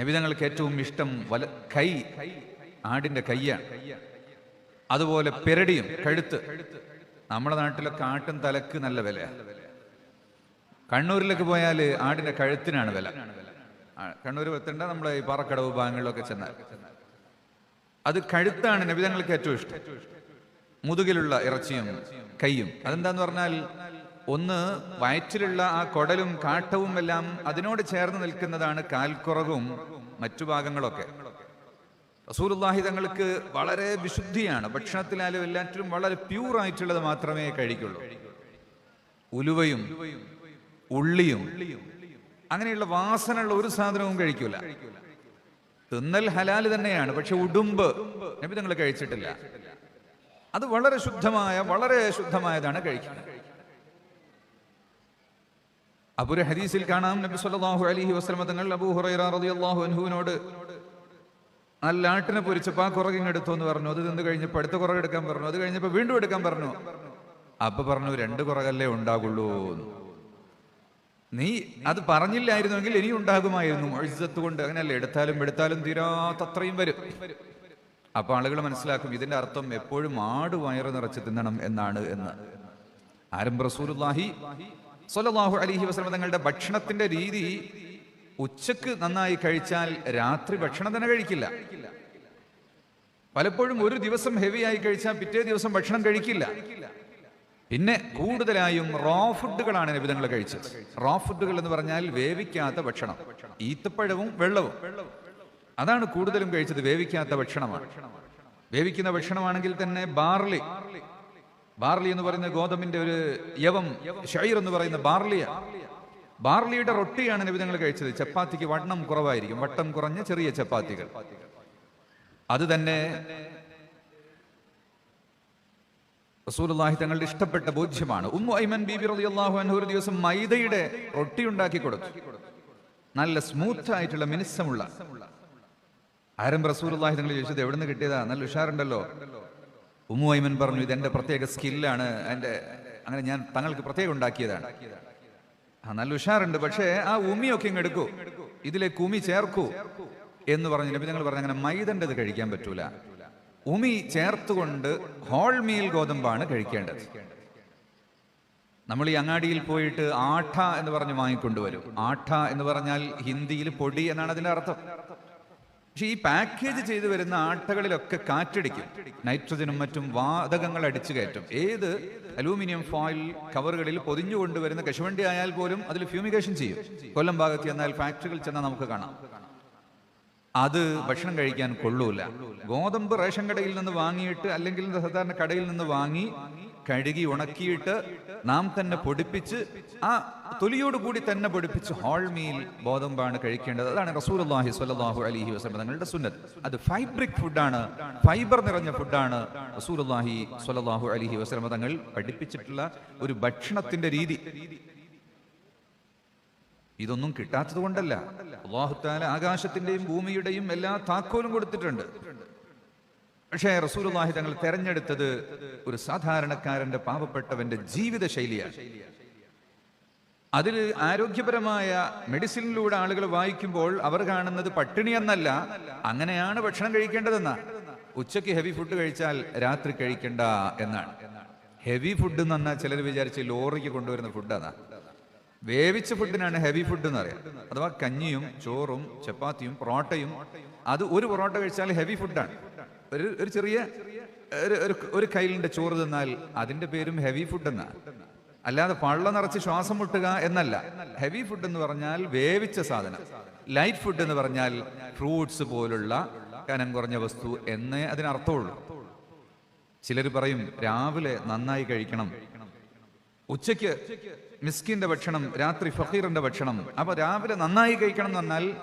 നബിതങ്ങൾക്ക് ഏറ്റവും ഇഷ്ടം വല കൈ ആടിന്റെ കയ്യാണ് അതുപോലെ പെരടിയും കഴുത്ത്. നമ്മുടെ നാട്ടിലൊക്കെ ആട്ടും തലക്ക് നല്ല വില കണ്ണൂരിലേക്ക് പോയാൽ ആടിന്റെ കഴുത്തിനാണ് വില. കണ്ണൂർ എത്തേണ്ട നമ്മളെ ഈ പാറക്കടവ് ഭാഗങ്ങളിലൊക്കെ ചെന്നാൽ. അത് കഴുത്താണ് നബിതങ്ങൾക്ക് ഏറ്റവും ഇഷ്ടം. മുതുകിലുള്ള ഇറച്ചിയും കൈയും. അതെന്താന്ന് പറഞ്ഞാൽ ഒന്ന് വയറ്റിലുള്ള ആ കൊടലും കാട്ടവും എല്ലാം അതിനോട് ചേർന്ന് നിൽക്കുന്നതാണ് കാൽക്കുറവും മറ്റു ഭാഗങ്ങളൊക്കെ. റസൂലുള്ളാഹി തങ്ങൾക്ക് വളരെ വിശുദ്ധിയാണ്. ഭക്ഷണത്തിലായാലും എല്ലാറ്റിലും വളരെ പ്യൂർ ആയിട്ടുള്ളത് മാത്രമേ കഴിക്കുള്ളൂ. ഉലുവയും ഉള്ളിയും അങ്ങനെയുള്ള വാസനയുള്ള ഒരു സാധനവും കഴിക്കൂല. തിന്നൽ ഹലാൽ തന്നെയാണ്. പക്ഷെ ഉടുമ്പ് നബി തങ്ങൾ കഴിച്ചിട്ടില്ല. അത് വളരെ ശുദ്ധമായ വളരെ ശുദ്ധമായതാണ് കഴിക്കുന്നത്. അബുര ഹദീസിൽ കാണാം നബി സല്ലല്ലാഹു അലൈഹി വസല്ലം തങ്ങൾ അബൂ ഹുറൈറ റളിയല്ലാഹു അൻഹുവിനോട് നല്ല ആട്ടിനെ പൊരിച്ചപ്പോൾ ആ കുറകിങ് എടുത്തു എന്ന് പറഞ്ഞു. അത് തിന്ന് കഴിഞ്ഞപ്പോൾ അടുത്ത കുറക് എടുക്കാൻ പറഞ്ഞു. അത് കഴിഞ്ഞപ്പോൾ വീണ്ടും എടുക്കാൻ പറഞ്ഞു. അപ്പൊ പറഞ്ഞു രണ്ട് കുറകല്ലേ ഉണ്ടാകുള്ളൂ. നീ അത് പറഞ്ഞില്ലായിരുന്നുവെങ്കിൽ ഇനി ഉണ്ടാകുമായിരുന്നു. മൊഴിസത്ത് കൊണ്ട് അങ്ങനെയല്ല എടുത്താലും എടുത്താലും തീരാത്തത്രയും വരും. അപ്പൊ ആളുകൾ മനസ്സിലാക്കും ഇതിന്റെ അർത്ഥം എപ്പോഴും ആട് വയറ് നിറച്ച് തിന്നണം എന്നാണ് എന്ന്. ആരും റസൂലുള്ളാഹി സ്വല്ലല്ലാഹു അലൈഹി വസല്ലം തങ്ങളുടെ ഭക്ഷണത്തിന്റെ രീതി ഉച്ചയ്ക്ക് നന്നായി കഴിച്ചാൽ രാത്രി ഭക്ഷണം തന്നെ കഴിക്കില്ല. പലപ്പോഴും ഒരു ദിവസം ഹെവി ആയി കഴിച്ചാൽ പിറ്റേ ദിവസം ഭക്ഷണം കഴിക്കില്ല. പിന്നെ കൂടുതലായും റോ ഫുഡുകളാണ് നിബിധങ്ങൾ കഴിച്ചത്. റോ ഫുഡുകൾ എന്ന് പറഞ്ഞാൽ വേവിക്കാത്ത ഭക്ഷണം. ഈത്തപ്പഴവും വെള്ളവും. അതാണ് കൂടുതലും കഴിച്ചത് വേവിക്കാത്ത ഭക്ഷണമാണ്. വേവിക്കുന്ന ഭക്ഷണമാണെങ്കിൽ തന്നെ ബാർലി ബാർലി എന്ന് പറയുന്ന ഗോതമ്പിന്റെ ഒരു യവം ഷൈർ എന്ന് പറയുന്ന ബാർലിയ. ബാർലിയുടെ റൊട്ടിയാണ് നബിതങ്ങൾ കഴിച്ചത്. ചപ്പാത്തിക്ക് വണ്ണം കുറവായിരിക്കും. വട്ടം കുറഞ്ഞ ചെറിയ ചപ്പാത്തികൾ. അത് തന്നെ റസൂലുള്ളാഹി തങ്ങളുടെ ഇഷ്ടപ്പെട്ട ബോധ്യമാണ്. ഉമ്മു ഐമൻ റളിയല്ലാഹു ഒരു ദിവസം മൈദയുടെ റൊട്ടി ഉണ്ടാക്കി കൊടുത്തു. നല്ല സ്മൂത്ത് ആയിട്ടുള്ള മിനുസമുള്ള. ആരം റസൂലുള്ളാഹി തങ്ങൾ ചോദിച്ചത് എവിടുന്ന് കിട്ടിയതാ? നല്ല ഉഷാറുണ്ടല്ലോ. ഉമ്മു ഐമൻ പറഞ്ഞു ഇത് എന്റെ പ്രത്യേക സ്കില്ലാണ്. എന്റെ അങ്ങനെ ഞാൻ തങ്ങൾക്ക് പ്രത്യേകം ഉണ്ടാക്കിയതാണ്. ആ നല്ല ഉഷാറുണ്ട്. പക്ഷേ ആ ഉമിയൊക്കെ ഇങ്ങ് എടുക്കൂ. ഇതിലേക്ക് ഉമി ചേർക്കൂ എന്ന് പറഞ്ഞു നബി ഞങ്ങൾ പറഞ്ഞു അങ്ങനെ മൈദന്റെത് കഴിക്കാൻ പറ്റൂല. ഉമി ചേർത്തുകൊണ്ട് ഹോൾ മീൽ ഗോതമ്പാണ് കഴിക്കേണ്ടത്. നമ്മൾ ഈ അങ്ങാടിയിൽ പോയിട്ട് ആഠ എന്ന് പറഞ്ഞ് വാങ്ങിക്കൊണ്ടുവരും. ആഠ എന്ന് പറഞ്ഞാൽ ഹിന്ദിയിൽ പൊടി എന്നാണ് അതിന്റെ അർത്ഥം. പക്ഷെ ഈ പാക്കേജ് ചെയ്തു വരുന്ന ആട്ടകളിലൊക്കെ കാറ്റടിക്കും. നൈട്രജനും മറ്റും വാതകങ്ങൾ അടിച്ചു കയറ്റും. ഏത് അലൂമിനിയം ഫോയിൽ കവറുകളിൽ പൊതിഞ്ഞു കൊണ്ടുവരുന്ന കശുവണ്ടി ആയാൽ പോലും അതിൽ ഫ്യൂമിഗേഷൻ ചെയ്യും. കൊല്ലം ഭാഗത്ത് ചെന്നാൽ ഫാക്ടറികളിൽ ചെന്നാൽ നമുക്ക് കാണാം. അത് ഭക്ഷണം കഴിക്കാൻ കൊള്ളൂല. ഗോതമ്പ് റേഷൻ കടയിൽ നിന്ന് വാങ്ങിയിട്ട് അല്ലെങ്കിൽ സാധാരണ കടയിൽ നിന്ന് വാങ്ങി കഴുകി ഉണക്കിയിട്ട് നാം തന്നെ പൊടിപ്പിച്ച് ആ തൊലിയോട് കൂടി തന്നെ പൊടിപ്പിച്ച് ഹോൾ മീൽ ഗോതമ്പാണ് കഴിക്കേണ്ടത്. അതാണ് റസൂലുള്ളാഹി സ്വലാഹു അലൈഹി വസ്ലം തങ്ങളുടെ സുന്നത്ത്. അത് ഫൈബ്രിക് ഫുഡാണ് ഫൈബർ നിറഞ്ഞ ഫുഡാണ് റസൂലുള്ളാഹി സ്വലാഹു അലൈഹി വസ്ലം തങ്ങൾ പഠിപ്പിച്ചിട്ടുള്ള ഒരു ഭക്ഷണത്തിന്റെ രീതി. ഇതൊന്നും കിട്ടാത്തത് കൊണ്ടല്ല. അള്ളാഹുത്താല ആകാശത്തിന്റെയും ഭൂമിയുടെയും എല്ലാ താക്കോലും കൊടുത്തിട്ടുണ്ട്. പക്ഷേ റസൂലുള്ളാഹി തങ്ങൾ തെരഞ്ഞെടുത്തത് ഒരു സാധാരണക്കാരന്റെ പാവപ്പെട്ടവന്റെ ജീവിത ശൈലിയാണ് അതിൽ ആരോഗ്യപരമായ മെഡിസിനിലൂടെ ആളുകൾ വായിക്കുമ്പോൾ അവർ കാണുന്നത് പട്ടിണി എന്നല്ല അങ്ങനെയാണ് ഭക്ഷണം കഴിക്കേണ്ടതെന്നാ. ഉച്ചയ്ക്ക് ഹെവി ഫുഡ് കഴിച്ചാൽ രാത്രി കഴിക്കണ്ട എന്നാണ്. ഹെവി ഫുഡ് എന്ന് ചിലർ വിചാരിച്ച് ലോറിക്ക് കൊണ്ടുവരുന്ന ഫുഡാണ് വേവിച്ച ഫുഡിനാണ് ഹെവി ഫുഡ് എന്ന് പറയാം. അഥവാ കഞ്ഞിയും ചോറും ചപ്പാത്തിയും പൊറോട്ടയും അത് ഒരു പൊറോട്ട കഴിച്ചാൽ ഹെവി ഫുഡാണ്. ഒരു ഒരു ചെറിയ ഒരു ഒരു- കയ്യിലിന്റെ ചോറ് തിന്നാൽ അതിന്റെ പേരും ഹെവി ഫുഡ് എന്നാണ് അല്ലാതെ പള്ള നിറച്ച് ശ്വാസം മുട്ടുക എന്നല്ല. ഹെവി ഫുഡ് എന്ന് പറഞ്ഞാൽ വേവിച്ച സാധനം. ലൈറ്റ് ഫുഡ് എന്ന് പറഞ്ഞാൽ ഫ്രൂട്ട്സ് പോലുള്ള കനം കുറഞ്ഞ വസ്തു എന്നേ അതിനർത്ഥമുള്ളൂ. ചിലർ പറയും രാവിലെ നന്നായി കഴിക്കണം. ഉച്ചയ്ക്ക് മിസ്കിന്റെ ഭക്ഷണം രാത്രി ഫക്കീറിന്റെ ഭക്ഷണം. അപ്പൊ രാവിലെ നന്നായി കഴിക്കണം എന്ന് പറഞ്ഞാൽ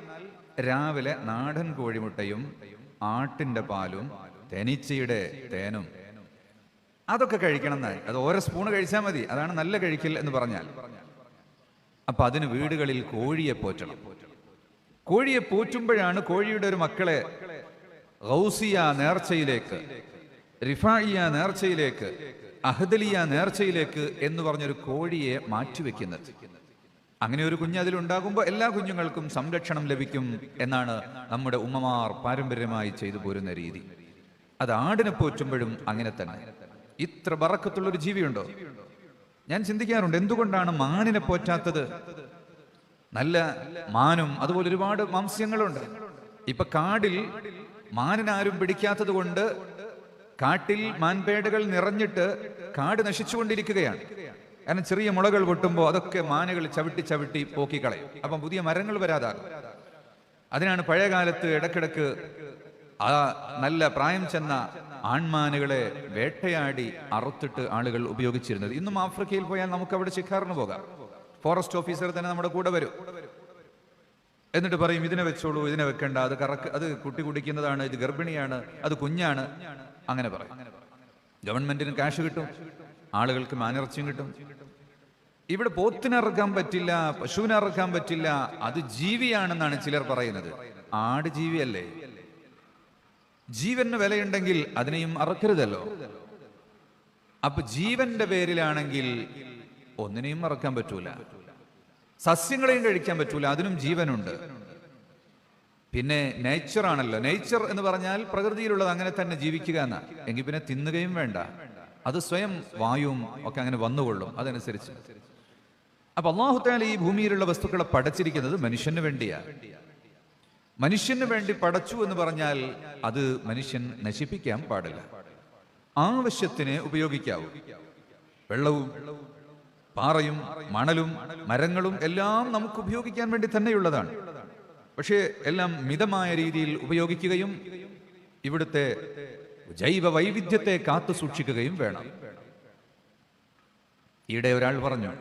രാവിലെ നാടൻ കോഴിമുട്ടയും ആട്ടിന്റെ പാലും തേനീച്ചയുടെ തേനും. അതൊക്കെ കഴിക്കണം എന്നായി അത് ഓരോ സ്പൂണ് കഴിച്ചാൽ മതി. അതാണ് നല്ല കഴിക്കൽ എന്ന് പറഞ്ഞാൽ. അപ്പൊ അതിന് വീടുകളിൽ കോഴിയെ പോറ്റണം. കോഴിയെ പോറ്റുമ്പോഴാണ് കോഴിയുടെ ഒരു മക്കളെ ഗൗസിയ നേർച്ചയിലേക്ക് റിഫായിയ നേർച്ചയിലേക്ക് അഹദലിയ നേർച്ചയിലേക്ക് എന്ന് പറഞ്ഞൊരു കോഴിയെ മാറ്റിവെക്കുന്നത്. അങ്ങനെ ഒരു കുഞ്ഞ് അതിലുണ്ടാകുമ്പോൾ എല്ലാ കുഞ്ഞുങ്ങൾക്കും സംരക്ഷണം ലഭിക്കും എന്നാണ് നമ്മുടെ ഉമ്മമാർ പാരമ്പര്യമായി ചെയ്തു പോരുന്ന രീതി. അത് ആടിനെ പോറ്റുമ്പോഴും അങ്ങനെ തന്നെ. ഇത്ര ബറക്കത്തുള്ള ഒരു ജീവിയുണ്ടോ? ഞാൻ ചിന്തിക്കാറുണ്ട് എന്തുകൊണ്ടാണ് മാനിനെ പോറ്റാത്തത്? നല്ല മാനും അതുപോലെ ഒരുപാട് മാംസ്യങ്ങളുണ്ട്. ഇപ്പൊ കാടിൽ മാനിനാരും പിടിക്കാത്തത് കൊണ്ട് കാട്ടിൽ മാൻപേടകൾ നിറഞ്ഞിട്ട് കാട് നശിച്ചുകൊണ്ടിരിക്കുകയാണ്. കാരണം ചെറിയ മുളകൾ പൊട്ടുമ്പോൾ അതൊക്കെ മാനുകൾ ചവിട്ടി ചവിട്ടി പോക്കിക്കളയും അപ്പം പുതിയ മരങ്ങൾ വരാതാകും. അതിനാണ് പഴയ കാലത്ത് ഇടക്കിടക്ക് ആ നല്ല പ്രായം ചെന്ന ആൺമാനുകളെ വേട്ടയാടി അറുത്തിട്ട് ആളുകൾ ഉപയോഗിച്ചിരുന്നത്. ഇന്നും ആഫ്രിക്കയിൽ പോയാൽ നമുക്ക് അവിടെ ശിഖാറിന് പോകാം. ഫോറസ്റ്റ് ഓഫീസർ തന്നെ നമ്മുടെ കൂടെ വരും. എന്നിട്ട് പറയും ഇതിനെ വെച്ചോളൂ ഇതിനെ വെക്കണ്ട. അത് കറക്ക് അത് കുട്ടി കുടിക്കുന്നതാണ് ഇത് ഗർഭിണിയാണ് അത് കുഞ്ഞാണ്. അങ്ങനെ പറയും. ഗവൺമെന്റിന് കാശ് കിട്ടും. ആളുകൾക്ക് മാനർച്ചയും കിട്ടും. ഇവിടെ പോത്തിനിറക്കാൻ പറ്റില്ല പശുവിനെ അറക്കാൻ പറ്റില്ല അത് ജീവിയാണെന്നാണ് ചിലർ പറയുന്നത്. ആട് ജീവിയല്ലേ? ജീവന് വിലയുണ്ടെങ്കിൽ അതിനെയും അറക്കരുതല്ലോ അപ്പൊ ജീവന്റെ പേരിലാണെങ്കിൽ ഒന്നിനെയും മറക്കാൻ പറ്റൂല. സസ്യങ്ങളെയും കഴിക്കാൻ പറ്റൂല അതിനും ജീവനുണ്ട്. പിന്നെ നേച്ചർ ആണല്ലോ. നേച്ചർ എന്ന് പറഞ്ഞാൽ പ്രകൃതിയിലുള്ളത് അങ്ങനെ തന്നെ ജീവിക്കുക എന്നാ. എങ്കിൽ പിന്നെ തിന്നുകയും വേണ്ട. അത് സ്വയം വായുവും ഒക്കെ അങ്ങനെ വന്നുകൊള്ളും. അതനുസരിച്ച്. അപ്പൊ അള്ളാഹുത്താല ഈ ഭൂമിയിലുള്ള വസ്തുക്കളെ പടച്ചിരിക്കുന്നത് മനുഷ്യന് വേണ്ടിയാണ് മനുഷ്യന് വേണ്ടി പടച്ചു എന്ന് പറഞ്ഞാൽ അത് മനുഷ്യൻ നശിപ്പിക്കാൻ പാടില്ല. ആവശ്യത്തിന് ഉപയോഗിക്കാവൂ. വെള്ളവും പാറയും മണലും മരങ്ങളും എല്ലാം നമുക്ക് ഉപയോഗിക്കാൻ വേണ്ടി തന്നെയുള്ളതാണ്. പക്ഷേ എല്ലാം മിതമായ രീതിയിൽ ഉപയോഗിക്കുകയും ഇവിടുത്തെ ജൈവ വൈവിധ്യത്തെ കാത്തു സൂക്ഷിക്കുകയും വേണം. ഈയിടെ ഒരാൾ പറഞ്ഞു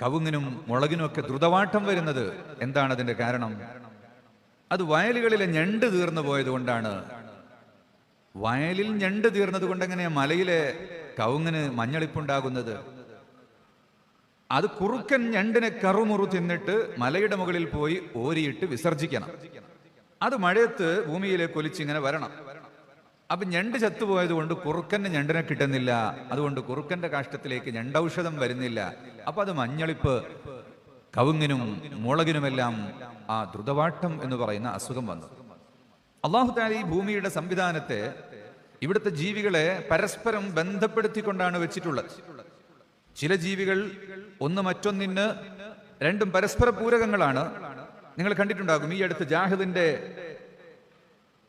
കവുങ്ങിനും മുളകിനും ഒക്കെ ദ്രുതവാട്ടം വരുന്നത് എന്താണ് അതിന്റെ കാരണം? അത് വയലുകളിലെ ഞണ്ട് തീർന്നു പോയത് കൊണ്ടാണ്. വയലിൽ ഞണ്ട് തീർന്നത് കൊണ്ട് എങ്ങനെയാ മലയിലെ കവുങ്ങിന് മഞ്ഞളിപ്പുണ്ടാകുന്നത്? അത് കുറുക്കൻ ഞണ്ടിനെ കറുമുറു തിന്നിട്ട് മലയുടെ മുകളിൽ പോയി ഓരിയിട്ട് വിസർജിക്കണം. അത് മഴയത്ത് ഭൂമിയിലേക്ക് ഒലിച്ചിങ്ങനെ വരണം. അപ്പൊ ഞണ്ട് ചത്തുപോയത് കൊണ്ട് കുറുക്കന് ഞണ്ടിനെ കിട്ടുന്നില്ല. അതുകൊണ്ട് കുറുക്കന്റെ കാഷ്ടത്തിലേക്ക് ഞണ്ടൌഷധം വരുന്നില്ല. അപ്പൊ അത് മഞ്ഞളിപ്പ് കവുങ്ങിനും മുളകിനുമെല്ലാം ആ ദ്രുതവാട്ടം എന്ന് പറയുന്ന അസുഖം വന്നു. അള്ളാഹു താല ഈ ഭൂമിയുടെ സംവിധാനത്തെ ഇവിടുത്തെ ജീവികളെ പരസ്പരം ബന്ധപ്പെടുത്തിക്കൊണ്ടാണ് വെച്ചിട്ടുള്ളത്. ചില ജീവികൾ ഒന്ന് മറ്റൊന്നിന് രണ്ടും പരസ്പര പൂരകങ്ങളാണ്. നിങ്ങൾ കണ്ടിട്ടുണ്ടാകും ഈ അടുത്ത് ജാഹിദിന്റെ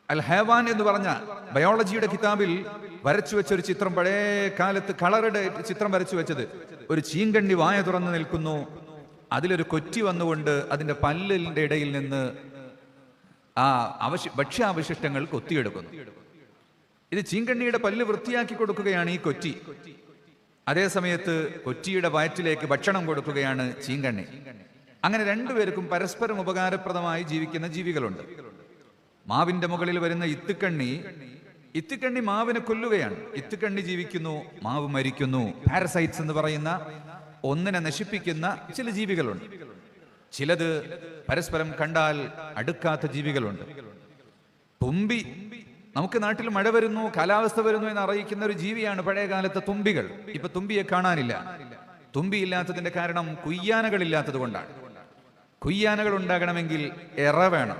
അൽ ഹേവാൻ എന്ന് പറഞ്ഞ ബയോളജിയുടെ കിതാബിൽ വരച്ചു വെച്ച ഒരു ചിത്രം പഴയ കാലത്ത് കളറുടെ ചിത്രം വരച്ചു വെച്ചത്. ഒരു ചീങ്കണ്ണി വായ തുറന്നു നിൽക്കുന്നു. അതിലൊരു കൊറ്റി വന്നുകൊണ്ട് അതിന്റെ പല്ലിന്റെ ഇടയിൽ നിന്ന് ആ അവശ്യ ഭക്ഷ്യാവശിഷ്ടങ്ങൾ കൊത്തിയെടുക്കുന്നു. ഇത് ചീങ്കണ്ണിയുടെ പല്ല് വൃത്തിയാക്കി കൊടുക്കുകയാണ് ഈ കൊറ്റി. അതേ സമയത്ത് കൊറ്റിയുടെ വയറ്റിലേക്ക് ഭക്ഷണം കൊടുക്കുകയാണ് ചീങ്കണ്ണി. അങ്ങനെ രണ്ടുപേർക്കും പരസ്പരം ഉപകാരപ്രദമായി ജീവിക്കുന്ന ജീവികളുണ്ട്. മാവിന്റെ മുകളിൽ വരുന്ന ഇത്തുക്കണ്ണി ഇത്തുക്കണ്ണി മാവിനെ കൊല്ലുകയാണ്. ഇത്തുക്കണ്ണി ജീവിക്കുന്നു മാവ് മരിക്കുന്നു. പാരസൈറ്റ്സ് എന്ന് പറയുന്ന ഒന്നിനെ നശിപ്പിക്കുന്ന ചില ജീവികളുണ്ട്. ചിലത് പരസ്പരം കണ്ടാൽ അടുക്കാത്ത ജീവികളുണ്ട്. തുമ്പി നമുക്ക് നാട്ടിൽ മഴ വരുന്നു കാലാവസ്ഥ വരുന്നു എന്ന് അറിയിക്കുന്ന ഒരു ജീവിയാണ് പഴയ കാലത്തെ തുമ്പികൾ. ഇപ്പൊ തുമ്പിയെ കാണാനില്ല. തുമ്പി ഇല്ലാത്തതിന്റെ കാരണം കുയ്യാനകൾ ഇല്ലാത്തത് കൊണ്ടാണ്. കുയ്യാനകൾ ഉണ്ടാകണമെങ്കിൽ എറ വേണം.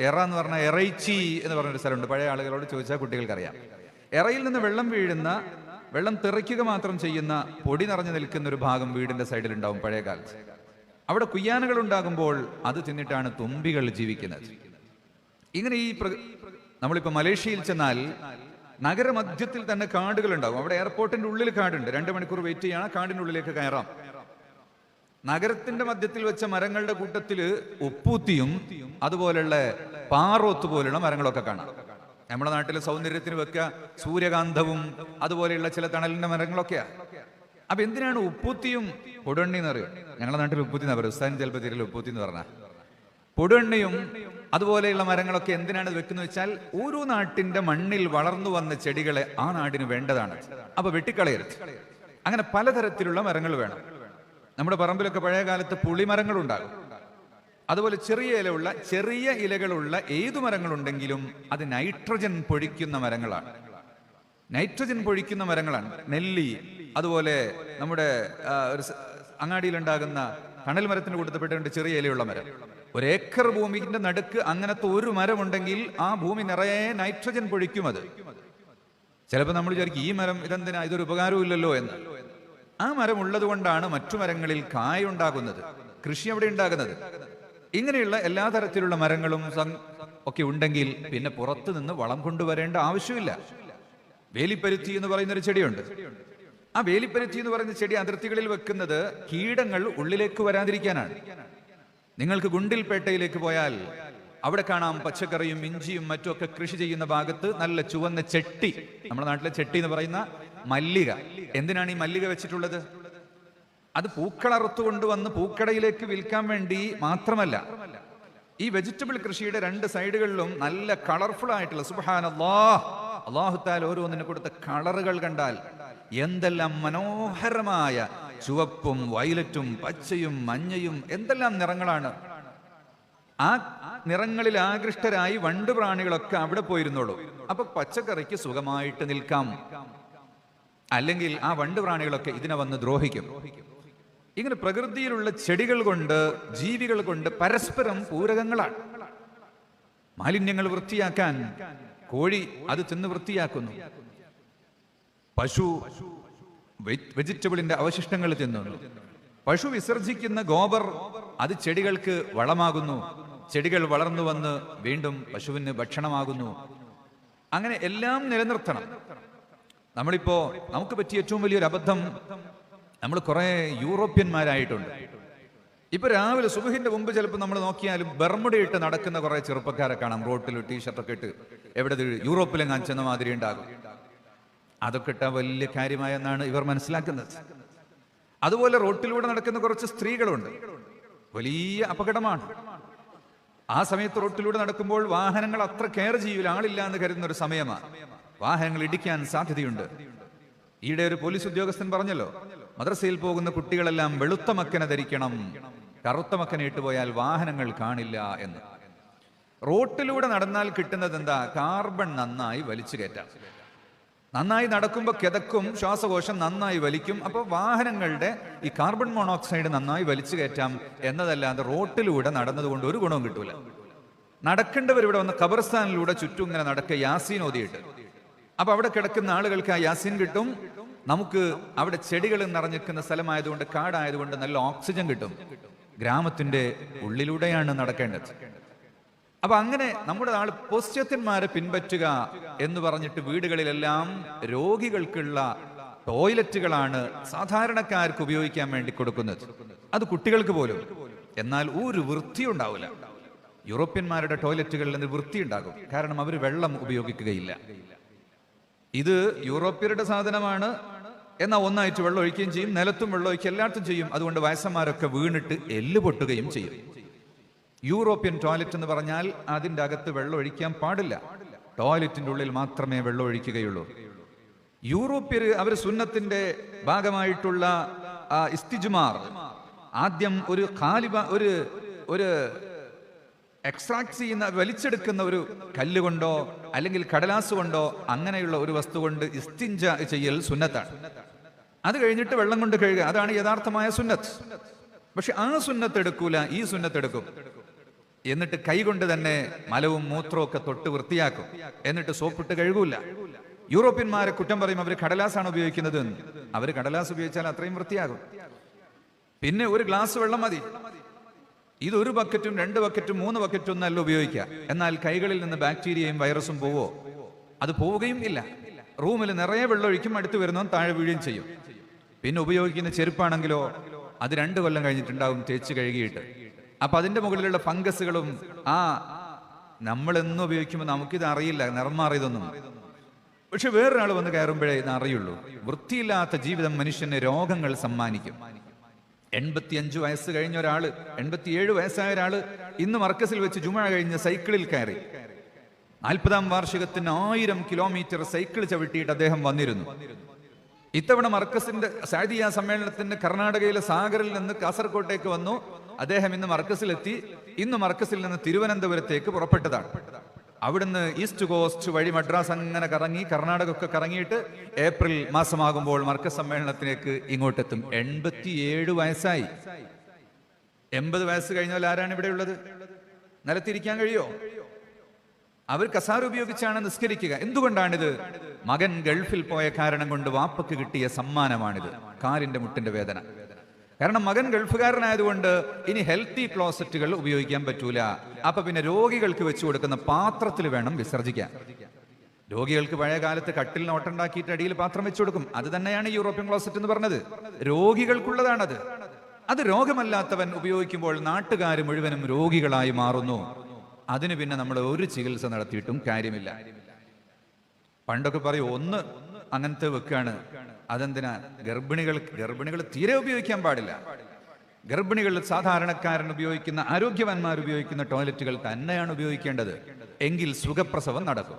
എറ എന്ന് പറഞ്ഞാൽ എറൈച്ചി എന്ന് പറഞ്ഞൊരു സ്ഥലമുണ്ട്. പഴയ ആളുകളോട് ചോദിച്ചാൽ കുട്ടികൾക്കറിയാം. എറയിൽ നിന്ന് വെള്ളം വീഴുന്ന വെള്ളം തെറിക്കുക മാത്രം ചെയ്യുന്ന പൊടി നിറഞ്ഞു നിൽക്കുന്ന ഒരു ഭാഗം വീടിന്റെ സൈഡിൽ ഉണ്ടാവും പഴയ കാലത്ത് അവിടെ കുയ്യാനകൾ ഉണ്ടാകുമ്പോൾ അത് തിന്നിട്ടാണ് തുമ്പികൾ ജീവിക്കുന്നത്. ഇങ്ങനെ ഈ നമ്മളിപ്പോ മലേഷ്യയിൽ ചെന്നാൽ നഗരമധ്യത്തിൽ തന്നെ കാടുകൾ ഉണ്ടാകും അവിടെ എയർപോർട്ടിന്റെ ഉള്ളിൽ കാടുണ്ട്. രണ്ട് മണിക്കൂർ വെയിറ്റ് ചെയ്യണം കാടിന്റെ ഉള്ളിലേക്ക് കയറാം. നഗരത്തിന്റെ മധ്യത്തിൽ വെച്ച മരങ്ങളുടെ കൂട്ടത്തിൽ ഉപ്പൂത്തിയും അതുപോലെയുള്ള പാറോത്ത് പോലുള്ള മരങ്ങളൊക്കെ കാണാം. നമ്മുടെ നാട്ടിലെ സൗന്ദര്യത്തിന് വെക്കുക സൂര്യകാന്തവും അതുപോലെയുള്ള ചില തണലിന്റെ മരങ്ങളൊക്കെയാ. അപ്പൊ എന്തിനാണ് ഉപ്പൂത്തിയും പൊടുവണ്ണി എന്ന് അറിയും ഞങ്ങളുടെ നാട്ടിൽ ഉപ്പൂത്തി എന്ന് പറയും ഉസ്താൻ ചിലപ്പോൾ തിരിയിൽ ഉപ്പൂത്തി എന്ന് പറഞ്ഞാൽ പൊടുവണ്ണിയും അതുപോലെയുള്ള മരങ്ങളൊക്കെ എന്തിനാണ് വെക്കുന്നത് വെച്ചാൽ ഓരോ നാട്ടിന്റെ മണ്ണിൽ വളർന്നു വന്ന ചെടികളെ ആ നാടിന് വേണ്ടതാണ്. അപ്പൊ വെട്ടിക്കളയരുത്. അങ്ങനെ പലതരത്തിലുള്ള മരങ്ങൾ വേണം. നമ്മുടെ പറമ്പിലൊക്കെ പഴയ കാലത്ത് പുളിമരങ്ങൾ ഉണ്ടാകും അതുപോലെ ചെറിയ ഇലയുള്ള ചെറിയ ഇലകളുള്ള ഏതു മരങ്ങളുണ്ടെങ്കിലും അത് നൈട്രജൻ പൊഴിക്കുന്ന മരങ്ങളാണ്. നൈട്രജൻ പൊഴിക്കുന്ന മരങ്ങളാണ്. നെല്ലി അതുപോലെ നമ്മുടെ ഒരു അങ്ങാടിയിലുണ്ടാകുന്ന തണൽ മരത്തിന് കൊടുത്തപ്പെട്ടിട്ടുണ്ട് ചെറിയ ഇലയുള്ള മരം. ഒരു ഏക്കർ ഭൂമിന്റെ നടുക്ക് അങ്ങനത്തെ ഒരു മരമുണ്ടെങ്കിൽ ആ ഭൂമി നിറയെ നൈട്രജൻ പൊഴിക്കും അത്. ചിലപ്പോൾ നമ്മൾ വിചാരിക്കും ഈ മരം ഇതെന്തിനാ? ഇതൊരു ഉപകാരവും ഇല്ലല്ലോ എന്ന്. ആ മരം ഉള്ളത് കൊണ്ടാണ് മറ്റു മരങ്ങളിൽ കായ ഉണ്ടാകുന്നത്. കൃഷി അവിടെ ഉണ്ടാകുന്നത്. ഇങ്ങനെയുള്ള എല്ലാ തരത്തിലുള്ള മരങ്ങളും ഒക്കെ ഉണ്ടെങ്കിൽ പിന്നെ പുറത്തു നിന്ന് വളം കൊണ്ടുവരേണ്ട ആവശ്യമില്ല. വേലിപ്പരുത്തി എന്ന് പറയുന്ന ഒരു ചെടിയുണ്ട്. ആ വേലിപ്പരുത്തി എന്ന് പറയുന്ന ചെടി അതിർത്തികളിൽ വെക്കുന്നത് കീടങ്ങൾ ഉള്ളിലേക്ക് വരാതിരിക്കാനാണ്. നിങ്ങൾക്ക് ഗുണ്ടിൽപേട്ടയിലേക്ക് പോയാൽ അവിടെ കാണാം പച്ചക്കറിയും ഇഞ്ചിയും മറ്റുമൊക്കെ കൃഷി ചെയ്യുന്ന ഭാഗത്ത് നല്ല ചുവന്ന ചെട്ടി. നമ്മുടെ നാട്ടിലെ ചെട്ടി എന്ന് പറയുന്ന മല്ലിക. എന്തിനാണ് ഈ മല്ലിക വെച്ചിട്ടുള്ളത്? അത് പൂക്കളറുത്തു കൊണ്ടുവന്ന് പൂക്കടയിലേക്ക് വിൽക്കാൻ വേണ്ടി മാത്രമല്ല ഈ വെജിറ്റബിൾ കൃഷിയുടെ രണ്ട് സൈഡുകളിലും നല്ല കളർഫുൾ ആയിട്ടുള്ള സുബാൻ അള്ളാഹുത്താൽ ഓരോന്നിനെ കൊടുത്ത കളറുകൾ കണ്ടാൽ എന്തെല്ലാം മനോഹരമായ ചുവപ്പും വയലറ്റും പച്ചയും മഞ്ഞയും എന്തെല്ലാം നിറങ്ങളാണ്. ആ നിറങ്ങളിൽ ആകൃഷ്ടരായി വണ്ട് പ്രാണികളൊക്കെ അവിടെ പോയിരുന്നുള്ളൂ അപ്പൊ പച്ചക്കറിക്ക് സുഖമായിട്ട് നിൽക്കാം. അല്ലെങ്കിൽ ആ വണ്ട് പ്രാണികളൊക്കെ ഇതിനെ വന്ന് ദ്രോഹിക്കും. ഇങ്ങനെ പ്രകൃതിയിലുള്ള ചെടികൾ കൊണ്ട് ജീവികൾ കൊണ്ട് പരസ്പരം പൂരകങ്ങളാണ്. മാലിന്യങ്ങൾ വൃത്തിയാക്കാൻ കോഴി അത് തിന്ന് വൃത്തിയാക്കുന്നു. പശു വെജിറ്റബിളിന്റെ അവശിഷ്ടങ്ങൾ തിന്നുന്നു. പശു വിസർജിക്കുന്ന ഗോബർ അത് ചെടികൾക്ക് വളമാകുന്നു. ചെടികൾ വളർന്നു വന്ന് വീണ്ടും പശുവിന് ഭക്ഷണമാകുന്നു. അങ്ങനെ എല്ലാം നിലനിർത്തണം. നമ്മളിപ്പോ നമുക്ക് പറ്റിയ ഏറ്റവും വലിയൊരു അബദ്ധം നമ്മൾ കുറെ യൂറോപ്യന്മാരായിട്ടുണ്ട്. ഇപ്പൊ രാവിലെ സുബഹിന്റെ മുമ്പ് ചിലപ്പോൾ നമ്മൾ നോക്കിയാലും ബർമുടയിട്ട് നടക്കുന്ന കുറെ ചെറുപ്പക്കാരെ കാണാം. റോട്ടിൽ ടീഷർട്ടൊക്കെ ഇട്ട് എവിടെ യൂറോപ്പിലെ യൂറോപ്പിലെങ്ങാൻ ചെന്ന മാതിരി ഉണ്ടാകും. അതൊക്കെ ഇട്ട വലിയ കാര്യമായെന്നാണ് ഇവർ മനസ്സിലാക്കുന്നത്. അതുപോലെ റോട്ടിലൂടെ നടക്കുന്ന കുറച്ച് സ്ത്രീകളുണ്ട്. വലിയ അപകടമാണ്. ആ സമയത്ത് റോട്ടിലൂടെ നടക്കുമ്പോൾ വാഹനങ്ങൾ അത്ര കെയർ ചെയ്യൂല ആളില്ല എന്ന് കരുതുന്ന ഒരു സമയമാണ്. വാഹനങ്ങൾ ഇടിക്കാൻ സാധ്യതയുണ്ട്. ഈയിടെ ഒരു പോലീസ് ഉദ്യോഗസ്ഥൻ പറഞ്ഞല്ലോ മദ്രസയിൽ പോകുന്ന കുട്ടികളെല്ലാം വെളുത്ത മക്കനെ ധരിക്കണം കറുത്ത മക്കനെ ഇട്ടുപോയാൽ വാഹനങ്ങൾ കാണില്ല എന്ന്. റോട്ടിലൂടെ നടന്നാൽ കിട്ടുന്നത് എന്താ? കാർബൺ നന്നായി വലിച്ചു കയറ്റാം. നന്നായി നടക്കുമ്പോൾ കിതക്കും ശ്വാസകോശം നന്നായി വലിക്കും അപ്പോൾ വാഹനങ്ങളുടെ ഈ കാർബൺ മോണോക്സൈഡ് നന്നായി വലിച്ചു കയറ്റാം എന്നതല്ലാതെ റോട്ടിലൂടെ നടന്നതുകൊണ്ട് ഒരു ഗുണവും കിട്ടൂല. നടക്കേണ്ടവർ ഇവിടെ വന്ന് ഖബർസ്ഥാനിലൂടെ ചുറ്റും ഇങ്ങനെ നടക്കുക യാസീൻ ഓതിയിട്ട്. അപ്പൊ അവിടെ കിടക്കുന്ന ആളുകൾക്ക് ആ യാസിൻ കിട്ടും. നമുക്ക് അവിടെ ചെടികൾ നിറഞ്ഞിരിക്കുന്ന സ്ഥലമായതുകൊണ്ട് കാടായതുകൊണ്ട് നല്ല ഓക്സിജൻ കിട്ടും. ഗ്രാമത്തിന്റെ ഉള്ളിലൂടെയാണ് നടക്കേണ്ടത്. അപ്പൊ അങ്ങനെ നമ്മുടെ നാൾ പോസ്റ്റ്യന്മാരെ പിൻപറ്റുക എന്ന് പറഞ്ഞിട്ട് വീടുകളിലെല്ലാം രോഗികൾക്കുള്ള ടോയ്ലറ്റുകളാണ് സാധാരണക്കാർക്ക് ഉപയോഗിക്കാൻ വേണ്ടി കൊടുക്കുന്നത്. അത് കുട്ടികൾക്ക് പോലും. എന്നാൽ ഒരു വൃത്തി ഉണ്ടാവില്ല. യൂറോപ്യന്മാരുടെ ടോയ്ലറ്റുകളിൽ നിന്ന് വൃത്തി ഉണ്ടാകും കാരണം അവർ വെള്ളം ഉപയോഗിക്കുകയില്ല. ഇത് യൂറോപ്യരുടെ സാധനമാണ്. എന്നാൽ ഒന്നായിട്ട് വെള്ളം ഒഴിക്കുകയും ചെയ്യും നിലത്തും വെള്ളം ഒഴിക്കുക എല്ലായിടത്തും ചെയ്യും. അതുകൊണ്ട് വയസ്സന്മാരൊക്കെ വീണിട്ട് എല്ല് പൊട്ടുകയും ചെയ്യും. യൂറോപ്യൻ ടോയ്ലറ്റ് എന്ന് പറഞ്ഞാൽ അതിന്റെ അകത്ത് വെള്ളം ഒഴിക്കാൻ പാടില്ല. ടോയ്ലറ്റിന്റെ ഉള്ളിൽ മാത്രമേ വെള്ളം ഒഴിക്കുകയുള്ളൂ. യൂറോപ്യർ അവർ സുന്നത്തിന്റെ ഭാഗമായിട്ടുള്ള ഇസ്തിജുമാർ. ആദ്യം ഒരു കാലിബ ഒരു ഒരു എക്സ്ട്രാക്ട് ചെയ്യുന്ന വലിച്ചെടുക്കുന്ന ഒരു കല്ലുകൊണ്ടോ അല്ലെങ്കിൽ കടലാസ് കൊണ്ടോ അങ്ങനെയുള്ള ഒരു വസ്തു കൊണ്ട് ഇസ്തിഞ്ച ചെയ്യൽ സുന്നത്താണ്. അത് കഴിഞ്ഞിട്ട് വെള്ളം കൊണ്ട് കഴുകുക. അതാണ് യഥാർത്ഥമായ സുന്നത്ത്. പക്ഷെ ആ സുന്നത്ത് എടുക്കൂല ഈ സുന്നത്ത് എടുക്കും. എന്നിട്ട് കൈ കൊണ്ട് തന്നെ മലവും മൂത്രവും ഒക്കെ തൊട്ട് വൃത്തിയാക്കും. എന്നിട്ട് സോപ്പിട്ട് കഴുകൂല. യൂറോപ്യന്മാരെ കുറ്റം പറയും അവർ കടലാസാണ് ഉപയോഗിക്കുന്നത് അവർ കടലാസ് ഉപയോഗിച്ചാൽ അത്രയും വൃത്തിയാകും. പിന്നെ ഒരു ഗ്ലാസ് വെള്ളം മതി. ഇത് ഒരു ബക്കറ്റും രണ്ട് ബക്കറ്റും മൂന്ന് ബക്കറ്റും ഒന്നല്ല ഉപയോഗിക്കുക. എന്നാൽ കൈകളിൽ നിന്ന് ബാക്ടീരിയയും വൈറസും പോവോ? അത് പോവുകയും ഇല്ല. റൂമിൽ നിറയെ വെള്ളം ഒഴിക്കും അടുത്ത് വരുന്നവൻ താഴെ വീഴുകയും ചെയ്യും. പിന്നെ ഉപയോഗിക്കുന്ന ചെരുപ്പാണെങ്കിലോ? അത് രണ്ട് കൊല്ലം കഴിഞ്ഞിട്ടുണ്ടാവും തേച്ച് കഴുകിയിട്ട്. അപ്പൊ അതിന്റെ മുകളിലുള്ള ഫംഗസുകളും ആ നമ്മൾ എന്ന് ഉപയോഗിക്കുമ്പോൾ നമുക്കിത് അറിയില്ല നിറമാറിയതൊന്നും. പക്ഷെ വേറൊരാൾ വന്ന് കയറുമ്പോഴേ ഇത് അറിയുള്ളൂ. വൃത്തിയില്ലാത്ത ജീവിതം മനുഷ്യന് രോഗങ്ങൾ സമ്മാനിക്കും. എൺപത്തിയഞ്ച് വയസ്സ് കഴിഞ്ഞ ഒരാൾ എൺപത്തിയേഴ് വയസ്സായ ഒരാൾ ഇന്ന് മർക്കസിൽ വെച്ച് ജുമ കഴിഞ്ഞ് സൈക്കിളിൽ കയറി. നാൽപ്പതാം വാർഷികത്തിന് ആയിരം കിലോമീറ്റർ സൈക്കിൾ ചവിട്ടിയിട്ട് അദ്ദേഹം വന്നിരുന്നു. ഇത്തവണ മർക്കസിന്റെ സാദിയ സമ്മേളനത്തിന് കർണാടകയിലെ സാഗറിൽ നിന്ന് കാസർകോട്ടേക്ക് വന്നു. അദ്ദേഹം ഇന്ന് മർക്കസിലെത്തി. ഇന്ന് മർക്കസിൽ നിന്ന് തിരുവനന്തപുരത്തേക്ക് പുറപ്പെട്ടതാണ്. അവിടുന്ന് ഈസ്റ്റ് കോസ്റ്റ് വഴി മദ്രാസ് അങ്ങനെ കറങ്ങി കർണാടക ഒക്കെ കറങ്ങിയിട്ട് ഏപ്രിൽ മാസമാകുമ്പോൾ മർക്കസ് സമ്മേളനത്തിലേക്ക് ഇങ്ങോട്ടെത്തും. എൺപത്തിയേഴ് വയസ്സായി. എൺപത് വയസ്സ് കഴിഞ്ഞാൽ ആരാണ് ഇവിടെ ഉള്ളത്? നിലത്തിരിക്കാൻ കഴിയോ? അവർ കസാർ ഉപയോഗിച്ചാണ് നിസ്കരിക്കുക. എന്തുകൊണ്ടാണിത്? മകൻ ഗൾഫിൽ പോയ കാരണം കൊണ്ട് വാപ്പക്ക് കിട്ടിയ സമ്മാനമാണിത്. കാലിന്റെ മുട്ടിന്റെ വേദന. കാരണം മകൻ ഗൾഫുകാരനായതുകൊണ്ട് ഇനി ഹെൽത്തി ക്ലോസറ്റുകൾ ഉപയോഗിക്കാൻ പറ്റൂല. അപ്പൊ പിന്നെ രോഗികൾക്ക് വെച്ചു കൊടുക്കുന്ന പാത്രത്തിൽ വേണം വിസർജിക്കാൻ. രോഗികൾക്ക് പഴയ കാലത്ത് കട്ടിൽ നോട്ടുണ്ടാക്കിയിട്ട് അടിയിൽ പാത്രം വെച്ചു കൊടുക്കും. അത് തന്നെയാണ് യൂറോപ്യൻ ക്ലോസറ്റ് എന്ന് പറഞ്ഞത്. രോഗികൾക്കുള്ളതാണത്. അത് രോഗമല്ലാത്തവൻ ഉപയോഗിക്കുമ്പോൾ നാട്ടുകാർ മുഴുവനും രോഗികളായി മാറുന്നു. അതിന് പിന്നെ നമ്മൾ ഒരു ചികിത്സ നടത്തിയിട്ടും കാര്യമില്ല. പണ്ടൊക്കെ പറയും ഒന്ന് അങ്ങനത്തെ വെക്കാണ്. അതെന്തിനാ? ഗർഭിണികൾ ഗർഭിണികൾ തീരെ ഉപയോഗിക്കാൻ പാടില്ല. ഗർഭിണികൾ സാധാരണക്കാരൻ ഉപയോഗിക്കുന്ന ആരോഗ്യവാന്മാർ ഉപയോഗിക്കുന്ന ടോയ്ലറ്റുകൾ തന്നെയാണ് ഉപയോഗിക്കേണ്ടത്. എങ്കിൽ സുഖപ്രസവം നടക്കും.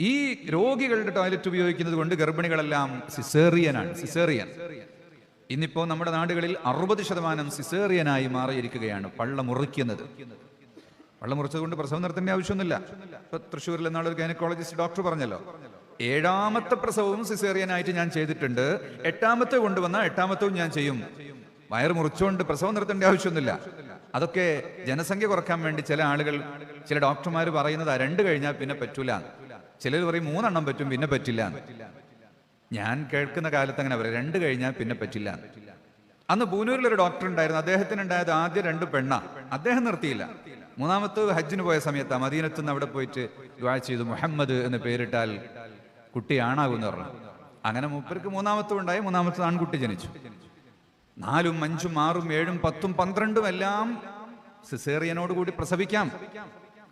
ഈ രോഗികളുടെ ടോയ്ലറ്റ് ഉപയോഗിക്കുന്നത് കൊണ്ട് ഗർഭിണികളെല്ലാം സിസേറിയനാണ് സിസേറിയൻ. ഇന്നിപ്പോ നമ്മുടെ നാടുകളിൽ അറുപത് ശതമാനം സിസേറിയനായി മാറിയിരിക്കുകയാണ് പള്ള മുറിക്കുന്നത്. പള്ള മുറിച്ചത് കൊണ്ട് പ്രസവം നടത്തേണ്ട ആവശ്യമൊന്നുമില്ല. ഇപ്പൊ തൃശ്ശൂരിൽ നാളെ ഒരു ഗൈനക്കോളജിസ്റ്റ് ഡോക്ടർ പറഞ്ഞല്ലോ. ഏഴാമത്തെ പ്രസവവും സിസേറിയനായിട്ട് ഞാൻ ചെയ്തിട്ടുണ്ട്. എട്ടാമത്തെ കൊണ്ടുവന്ന എട്ടാമത്തവും ഞാൻ ചെയ്യും. വയർ മുറിച്ചുകൊണ്ട് പ്രസവം നിർത്തേണ്ട ആവശ്യമൊന്നുമില്ല. അതൊക്കെ ജനസംഖ്യ കുറയ്ക്കാൻ വേണ്ടി ചില ആളുകൾ ചില ഡോക്ടർമാർ പറയുന്നത് രണ്ട് കഴിഞ്ഞാൽ പിന്നെ പറ്റൂല. ചിലർ പറയും മൂന്നെണ്ണം പറ്റും പിന്നെ പറ്റില്ല. ഞാൻ കേൾക്കുന്ന കാലത്ത് അങ്ങനെ പറയാം. രണ്ട് കഴിഞ്ഞാൽ പിന്നെ പറ്റില്ല. അന്ന് പൂനൂരിൽ ഒരു ഡോക്ടർ ഉണ്ടായിരുന്നു. അദ്ദേഹത്തിന് ഉണ്ടായത് ആദ്യം രണ്ട് പെണ്ണ. അദ്ദേഹം നിർത്തിയില്ല. മൂന്നാമത്തെ ഹജ്ജിന് പോയ സമയത്താണ് മദീനത്തുനിന്ന് അവിടെ പോയിട്ട് ദുആ ചെയ്തു. മുഹമ്മദ് എന്ന് പേരിട്ടാൽ കുട്ടി ആണാകുമെന്ന് പറഞ്ഞു. അങ്ങനെ മൂപ്പർക്ക് മൂന്നാമത്തും ഉണ്ടായി. മൂന്നാമത്തെ ആൺകുട്ടി ജനിച്ചു. നാലും അഞ്ചും ആറും ഏഴും പത്തും പന്ത്രണ്ടും എല്ലാം സിസേറിയനോട് കൂടി പ്രസവിക്കാം.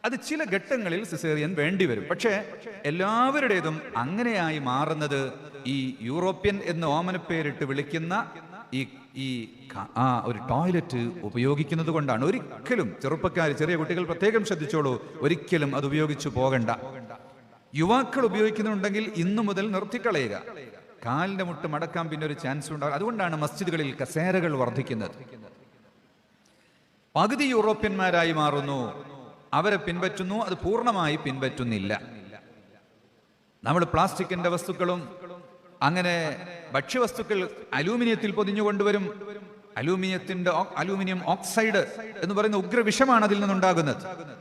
അത് ചില ഘട്ടങ്ങളിൽ സിസേറിയൻ വേണ്ടി വരും. പക്ഷേ എല്ലാവരുടേതും അങ്ങനെയായി മാറുന്നത് ഈ യൂറോപ്യൻ എന്ന് ഓമനപ്പേരിട്ട് വിളിക്കുന്ന ഈ ഈ ആ ഒരു ടോയ്ലറ്റ് ഉപയോഗിക്കുന്നത് കൊണ്ടാണ്. ഒരിക്കലും ചെറുപ്പക്കാർ ചെറിയ കുട്ടികൾ പ്രത്യേകം ശ്രദ്ധിച്ചോളൂ. ഒരിക്കലും അത് ഉപയോഗിച്ചു പോകണ്ട. യുവാക്കൾ ഉപയോഗിക്കുന്നുണ്ടെങ്കിൽ ഇന്നു മുതൽ നിർത്തിക്കളയുക. കാലിന്റെ മുട്ട് മടക്കാൻ പിന്നെ ഒരു ചാൻസ് ഉണ്ടാകും അതുകൊണ്ടാണ് മസ്ജിദുകളിൽ കസേരകൾ വർദ്ധിക്കുന്നത് പകുതി യൂറോപ്യന്മാരായി മാറുന്നു. അവരെ പിൻപറ്റുന്നു. അത് പൂർണമായി പിൻപറ്റുന്നില്ല. നമ്മൾ പ്ലാസ്റ്റിക്കിന്റെ വസ്തുക്കളും അങ്ങനെ ഭക്ഷ്യവസ്തുക്കൾ അലൂമിനിയത്തിൽ പൊതിഞ്ഞു കൊണ്ടുവരും. അലൂമിനിയത്തിന്റെ അലൂമിനിയം ഓക്സൈഡ് എന്ന് പറയുന്ന ഉഗ്രവിഷമാണ് അതിൽ നിന്നുണ്ടാകുന്നത്.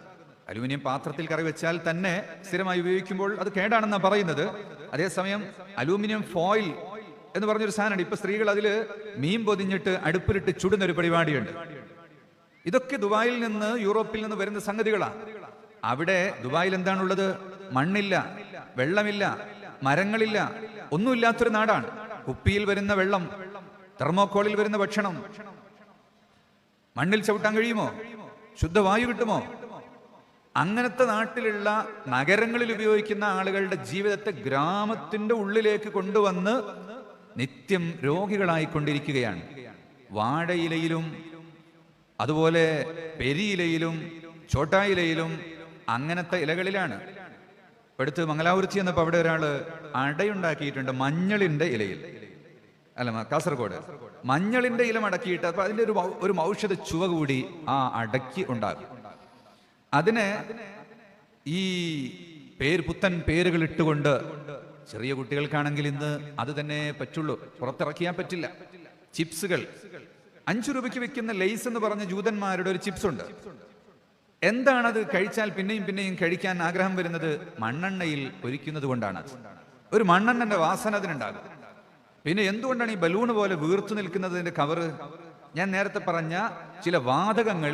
അലൂമിനിയം പാത്രത്തിൽ കറി വെച്ചാൽ തന്നെ സ്ഥിരമായി ഉപയോഗിക്കുമ്പോൾ അത് കേടാണെന്നാണ് പറയുന്നത്. അതേസമയം അലൂമിനിയം ഫോയിൽ എന്ന് പറഞ്ഞൊരു സാധനമാണ് ഇപ്പൊ സ്ത്രീകൾ അതിൽ മീൻ പൊതിഞ്ഞിട്ട് അടുപ്പിലിട്ട് ചുടുന്ന ഒരു പരിപാടിയുണ്ട്. ഇതൊക്കെ ദുബായിൽ നിന്ന് യൂറോപ്പിൽ നിന്ന് വരുന്ന സംഗതികളാണ് അവിടെ ദുബായിൽ എന്താണുള്ളത്? മണ്ണില്ല വെള്ളമില്ല മരങ്ങളില്ല ഒന്നുമില്ലാത്തൊരു നാടാണ്. കുപ്പിയിൽ വരുന്ന വെള്ളം തെർമോക്കോളിൽ വരുന്ന ഭക്ഷണം. മണ്ണിൽ ചവിട്ടാൻ കഴിയുമോ? ശുദ്ധവായു കിട്ടുമോ? അങ്ങനത്തെ നാട്ടിലുള്ള നഗരങ്ങളിൽ ഉപയോഗിക്കുന്ന ആളുകളുടെ ജീവിതത്തെ ഗ്രാമത്തിന്റെ ഉള്ളിലേക്ക് കൊണ്ടുവന്ന് നിത്യം രോഗികളായിക്കൊണ്ടിരിക്കുകയാണ്. വാഴയിലയിലും അതുപോലെ പെരിയിലയിലും ചോട്ടായിലയിലും അങ്ങനത്തെ ഇലകളിലാണ്. അടുത്ത് മംഗലാപുരത്തി എന്നപ്പോ അവിടെ ഒരാൾ അടയുണ്ടാക്കിയിട്ടുണ്ട് മഞ്ഞളിന്റെ ഇലയിൽ. അല്ല കാസർഗോഡ്. മഞ്ഞളിന്റെ ഇല മടക്കിയിട്ട് അപ്പൊ അതിന്റെ ഒരു ഒരു ഔഷധ ചുവ കൂടി ആ അടക്കി ഉണ്ടാകും. അതിന് ഈ പേര് പുത്തൻ പേരുകൾ ഇട്ടുകൊണ്ട് ചെറിയ കുട്ടികൾക്കാണെങ്കിൽ ഇന്ന് അത് തന്നെ പറ്റുള്ളൂ. പുറത്തിറക്കിയാൻ പറ്റില്ല. ചിപ്സുകൾ. അഞ്ചു രൂപയ്ക്ക് വെക്കുന്ന ലെയ്സ് എന്ന് പറഞ്ഞ ജൂതന്മാരുടെ ഒരു ചിപ്സ് ഉണ്ട് എന്താണത് കഴിച്ചാൽ പിന്നെയും പിന്നെയും കഴിക്കാൻ ആഗ്രഹം വരുന്നത് മണ്ണെണ്ണയിൽ പൊരിക്കുന്നത് കൊണ്ടാണ് ഒരു മണ്ണെണ്ണന്റെ വാസന അതിനുണ്ടാകും. പിന്നെ എന്തുകൊണ്ടാണ് ഈ ബലൂൺ പോലെ വീർത്തു നിൽക്കുന്നതിന്റെ കവറ് ഞാൻ നേരത്തെ പറഞ്ഞ ചില വാതകങ്ങൾ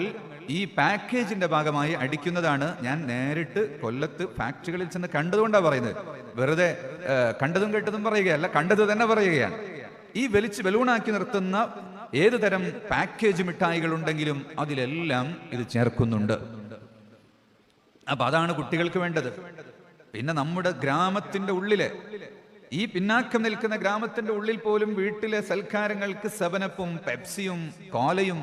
ഈ പാക്കേജിന്റെ ഭാഗമായി അടിക്കുന്നതാണ് ഞാൻ നേരിട്ട് കൊല്ലത്ത് ഫാക്ടറികളിൽ ചെന്ന് കണ്ടതുകൊണ്ടാണ് പറയുന്നത്. വെറുതെ കണ്ടതും കേട്ടതും പറയുകയല്ല കണ്ടത് തന്നെ പറയുകയാണ്. ഈ വലിച്ച് ബലൂണാക്കി നിർത്തുന്ന ഏത് തരം പാക്കേജ് മിഠായികൾ ഉണ്ടെങ്കിലും അതിലെല്ലാം ഇത് ചേർക്കുന്നുണ്ട്. അപ്പൊ അതാണ് കുട്ടികൾക്ക് വേണ്ടത്. പിന്നെ നമ്മുടെ ഗ്രാമത്തിന്റെ ഉള്ളിലെ ഈ പിന്നാക്കം നിൽക്കുന്ന ഗ്രാമത്തിന്റെ ഉള്ളിൽ പോലും വീട്ടിലെ സൽക്കാരങ്ങൾക്ക് സെവനപ്പും പെപ്സിയും കോലയും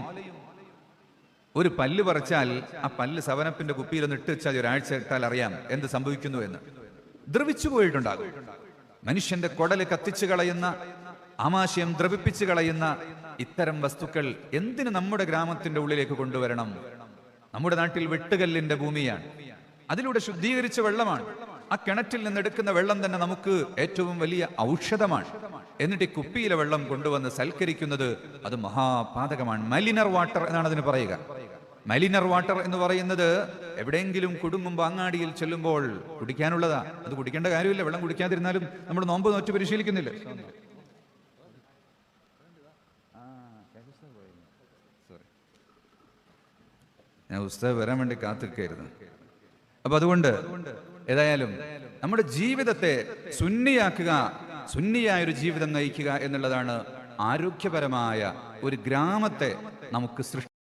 ഒരു പല്ല് പറിച്ചാൽ ആ പല്ല് സവനപ്പിന്റെ കുപ്പിയിൽ ഒന്ന് ഇട്ട് വെച്ചാൽ ഒരാഴ്ച ഇട്ടാൽ അറിയാം എന്ത് സംഭവിക്കുന്നു എന്ന്. ദ്രവിച്ചു പോയിട്ടുണ്ടാകും. മനുഷ്യന്റെ കൊടൽ കത്തിച്ചു കളയുന്ന ആമാശയം ദ്രവിപ്പിച്ചു കളയുന്ന ഇത്തരം വസ്തുക്കൾ എന്തിനു നമ്മുടെ ഗ്രാമത്തിന്റെ ഉള്ളിലേക്ക് കൊണ്ടുവരണം? നമ്മുടെ നാട്ടിൽ വെട്ടുകല്ലിന്റെ ഭൂമിയാണ്. അതിലൂടെ ശുദ്ധീകരിച്ച വെള്ളമാണ്. ആ കിണറ്റിൽ നിന്ന് എടുക്കുന്ന വെള്ളം തന്നെ നമുക്ക് ഏറ്റവും വലിയ ഔഷധമാണ്. എന്നിട്ട് ഈ കുപ്പിയിലെ വെള്ളം കൊണ്ടുവന്ന് സൽക്കരിക്കുന്നത് അത് മഹാപാതകമാണ്. മലിനർ വാട്ടർ എന്നാണ് അതിന് പറയുക. മലിനർ വാട്ടർ എന്ന് പറയുന്നത് എവിടെയെങ്കിലും കുടുങ്ങുമ്പോൾ അങ്ങാടിയിൽ ചെല്ലുമ്പോൾ കുടിക്കാനുള്ളതാ. അത് കുടിക്കേണ്ട കാര്യമില്ല. വെള്ളം കുടിക്കാതിരുന്നാലും നമ്മൾ നോമ്പ് നോറ്റ് പരിശീലിക്കുന്നില്ല. ഞാൻ ഉസ്താദ് വരാൻ വേണ്ടി കാത്തിരിക്കായിരുന്നു. അപ്പൊ അതുകൊണ്ട് ഏതായാലും നമ്മുടെ ജീവിതത്തെ സുന്നിയാക്കുക സുന്നിയായ ഒരു ജീവിതം നയിക്കുക എന്നുള്ളതാണ് ആരോഗ്യപരമായ ഒരു ഗ്രാമത്തെ നമുക്ക് സൃഷ്ടി